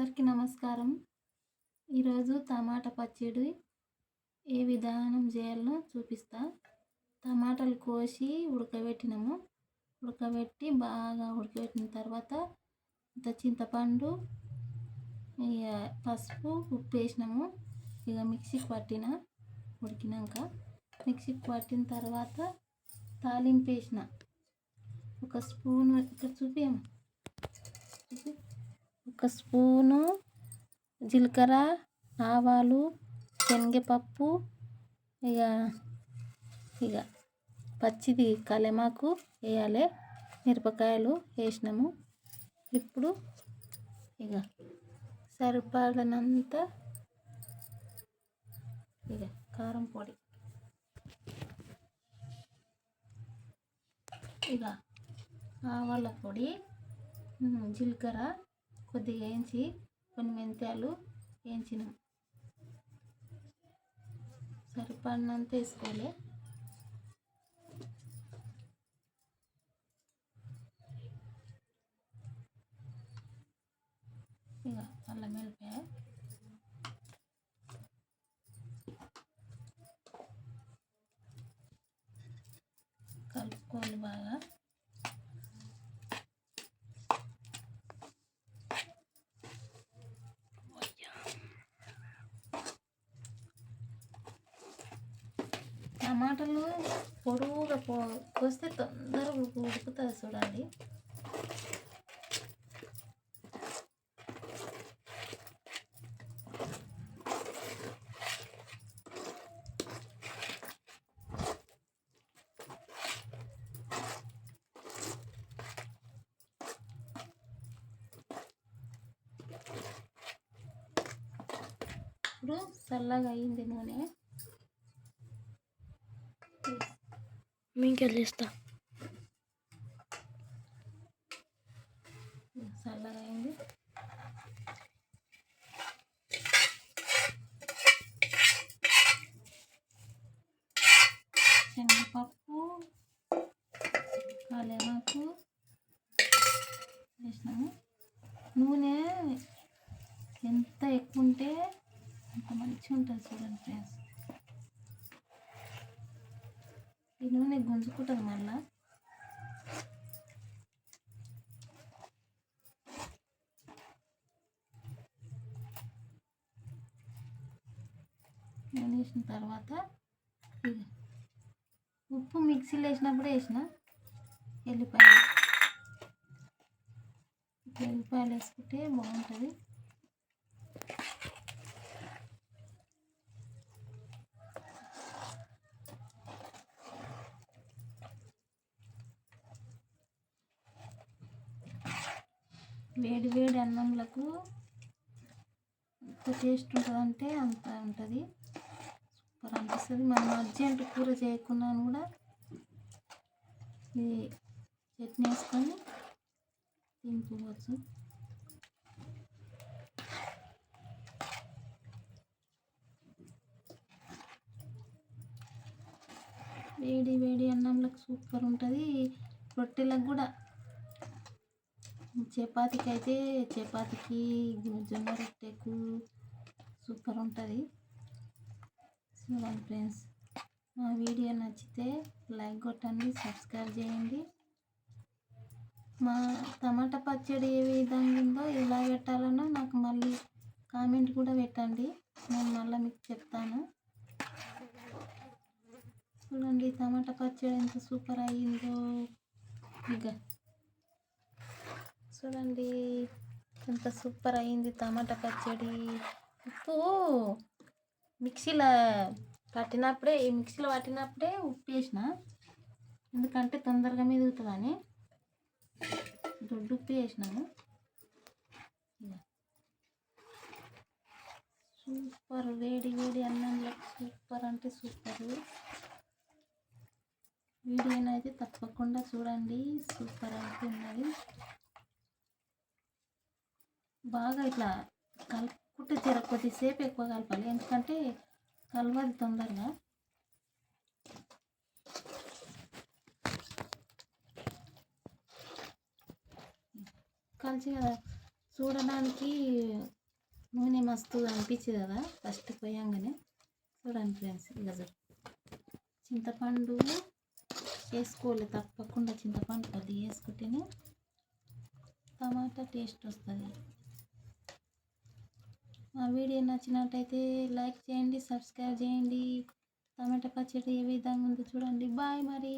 అందరికీ నమస్కారం. ఈరోజు టమాటా పచ్చడి ఏ విధానం చేయాలో చూపిస్తా. టమాటాలు కోసి ఉడకబెట్టినాము. ఉడకబెట్టి బాగా ఉడకబెట్టిన తర్వాత ఇంత చింతపండు ఇక పసుపు ఉప్పు వేసినాము. ఇక మిక్సీకి పట్టిన ఉడికినాక మిక్సీకి పట్టిన తర్వాత తాలింపు వేసిన. ఒక స్పూన్ ఇక్కడ చూపించమ్మా చూపి. ఒక స్పూను జీలకర్ర ఆవాలు శనగపప్పు ఇక ఇక పచ్చిది కలెమాకు వేయాలి మిరపకాయలు వేసినాము. ఇప్పుడు ఇక సరిపడనంత ఇక కారం పొడి. ఇక ఆవాల పొడి జీలకర్ర కొద్దిగా వేయించి కొన్ని మెంతాలు వేయించినాం. సరిపడినంత వేసుకోవాలి. ఇక అల్లం వెళ్ళిపోయా కలుపుకోవాలి బాగా. టమాటాలు పొడువుగా పో కోస్తే తొందరగా ఉడుకుతుంది చూడండి. ఇప్పుడు చల్లగా అయింది నూనె. మీకు వెళ్ళిస్తా అయింది శనగపప్పు కలేమాకు వేసినాము నూనె ఎంత ఎక్కువ ఉంటే అంత మంచిగా ఉంటుంది చూడండి ఫ్రెండ్స్ ఈ నూనె గుంజుకుంటుంది మళ్ళా. నూనె వేసిన తర్వాత ఉప్పు మిక్సీలో వేసినప్పుడే వేసిన ఎల్లిపాయలు. ఎల్లిపాయలు వేసుకుంటే బాగుంటుంది. వేడి వేడి అన్నంలకు ఎంత టేస్ట్ ఉంటుందంటే అంత ఉంటుంది. సూపర్ అనిపిస్తుంది. మనం అర్జెంట్ కూర చేయకుండా కూడా ఇది చట్నీ వేసుకొని తినుకోవచ్చు వేడి వేడి అన్నంలకు సూపర్ ఉంటుంది. రొట్టెలకు కూడా చపాతీకి అయితే చపాతీకి జొన్న రొట్టెకు సూపర్ ఉంటుంది. చూడండి ఫ్రెండ్స్ మా వీడియో నచ్చితే లైక్ కొట్టండి సబ్స్క్రైబ్ చేయండి. మా టమాటా పచ్చడి ఏ విధంగా ఉందో ఎలా పెట్టాలనో నాకు మళ్ళీ కామెంట్ కూడా పెట్టండి. నేను మళ్ళీ మీకు చెప్తాను. చూడండి టమాటా పచ్చడి ఎంత సూపర్ అయ్యిందో ఇక చూడండి. ఎంత సూపర్ అయింది టమాటా పచ్చడి. ఉప్పు. మిక్సీలో పట్టినప్పుడే ఈ మిక్సీలో పట్టినప్పుడే ఉప్పు వేసిన. ఎందుకంటే తొందరగా మెదుగుతుందని. దొడ్డు ఉప్పు వేసినాను సూపర్ వేడి వేడి అన్నంలో సూపర్ అంటే సూపర్. వీడియో అయితే తప్పకుండా చూడండి. సూపర్ అవుతున్నది బాగా ఇట్లా కలుపుకుంటే చీర కొద్దిసేపు ఎక్కువ కలపాలి. ఎందుకంటే కలవదు తొందరగా. కలిసి కదా చూడడానికి నూనె మస్తు అనిపించింది కదా ఫస్ట్ పోయంగానే. చూడండి ఫ్రెండ్స్ ఇక చింతపండు వేసుకోవాలి తప్పకుండా. చింతపండు కొద్దిగా వేసుకుంటేనే టమాటా టేస్ట్ వస్తుంది. నా వీడియో నచ్చినట్టయితే లైక్ చేయండి సబ్స్క్రైబ్ చేయండి. టమాటా పచ్చడి ఏ విధంగా ఉందో చూడండి. బాయ్ మరి.